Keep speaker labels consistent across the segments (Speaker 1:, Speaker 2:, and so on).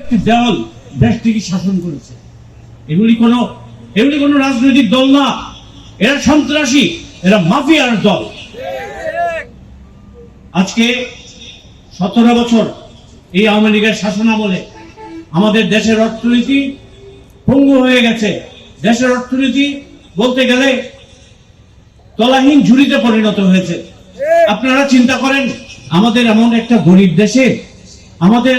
Speaker 1: একটি দেওয়াল দেশটিকে শাসন করেছে। এগুলি কোনো এগুলি কোনো রাজনৈতিক দল না। এরা সন্ত্রাসী, এরা মাফিয়ার দল। আজকে সতেরো বছর এই আওয়ামী লীগের শাসন আমলে আমাদের দেশের অর্থনীতি পঙ্গু হয়ে গেছে। দেশের অর্থনীতি বলতে গেলে তলাহীন ঝুড়িতে পরিণত হয়েছে। আপনারা চিন্তা করেন, আমাদের এমন একটা গরিব দেশে আমাদের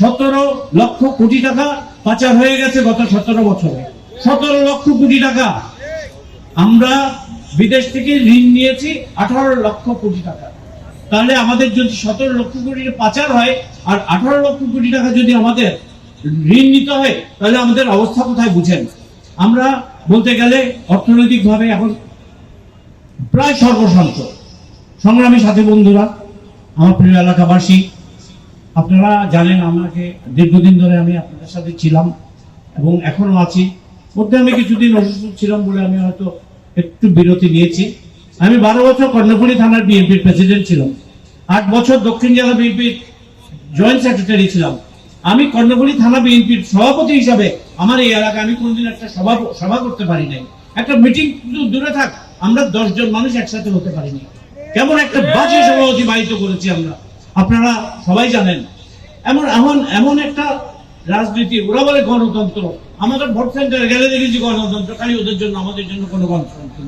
Speaker 1: সতেরো লক্ষ কোটি টাকা পাচার হয়ে গেছে গত সতেরো বছরে। সতেরো লক্ষ কোটি টাকা। আমরা বিদেশ থেকে ঋণ নিয়েছি আঠারো লক্ষ কোটি টাকা। তাহলে আমাদের যদি সতেরো লক্ষ কোটি পাচার হয়, আর আঠারো লক্ষ কোটি টাকা যদি আমাদের ঋণ নিতে হয়, তাহলে আমাদের অবস্থা কোথায় বুঝেন? আমরা বলতে গেলে অর্থনৈতিকভাবে এখন প্রায় সর্বশান্ত। সংগ্রামী সাথী বন্ধুরা, আমার প্রিয় এলাকাবাসী আপনারা জানেন, আমাকে দীর্ঘদিন ধরে আমি আপনাদের সাথে ছিলাম এবং এখনও আছি। মধ্যে আমি কিছুদিন অসুস্থ ছিলাম বলে আমি হয়তো একটু বিরতি নিয়েছি। আমি বারো বছর কর্ণফুলী থানার বিএনপির প্রেসিডেন্ট ছিলাম। আট বছর দক্ষিণ জেলা বিএনপির জয়েন্ট সেক্রেটারি ছিলাম। আমি কর্ণফুলী থানা বিএনপির সভাপতি হিসাবে আমার এই এলাকায় আমি কোনোদিন একটা সভা সভা করতে পারি নাই। একটা মিটিং দূরে থাক, আমরা দশজন মানুষ একসাথে হতে পারিনি। কেমন একটা বাজে সভা অতিবাহিত করেছি আমরা। আপনারা সবাই জানেন, এমন এমন এমন একটা রাজনীতি, ওরা বলে গণতন্ত্র। আমাদের ভোট সেন্টারে গেলে দেখেছি গণতন্ত্র, খালি ওদের জন্য, আমাদের জন্য কোনো গণতন্ত্র